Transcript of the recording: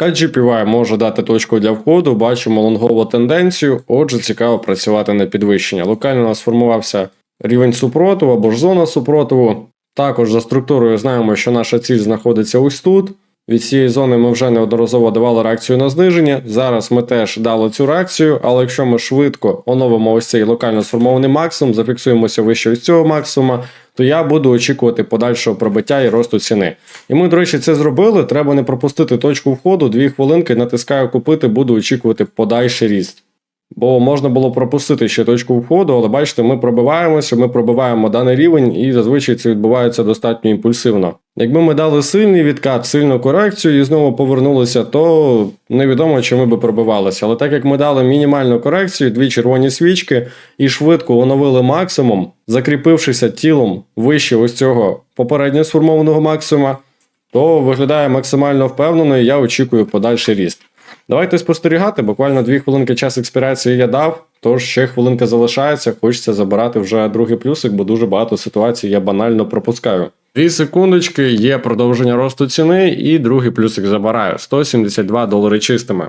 KGPY може дати точку для входу, бачимо лонгову тенденцію, отже, цікаво працювати на підвищення. Локально у нас сформувався рівень супротиву або ж зона супротиву. Також за структурою знаємо, що наша ціль знаходиться ось тут. Від цієї зони ми вже неодноразово давали реакцію на зниження. Зараз ми теж дали цю реакцію, але якщо ми швидко оновимо ось цей локально сформований максимум, зафіксуємося вище ось цього максимума, то я буду очікувати подальшого пробиття і росту ціни. І ми, до речі, це зробили. Треба не пропустити точку входу, дві хвилинки, натискаю купити, буду очікувати подальший ріст. Бо можна було пропустити ще точку входу, але бачите, ми пробиваємося, ми пробиваємо даний рівень, і зазвичай це відбувається достатньо імпульсивно. Якби ми дали сильний відкат, сильну корекцію і знову повернулися, то невідомо, чи ми би пробивалися. Але так як ми дали мінімальну корекцію, дві червоні свічки і швидко оновили максимум, закріпившися тілом вище ось цього попередньо сформованого максимума, то виглядає максимально впевнено, і я очікую подальший ріст. Давайте спостерігати. Буквально дві хвилинки час експірації я дав, тож ще хвилинка залишається. Хочеться забирати вже другий плюсик, бо дуже багато ситуацій я банально пропускаю. Дві секундочки, є продовження росту ціни, і другий плюсик забираю 172 долари чистими.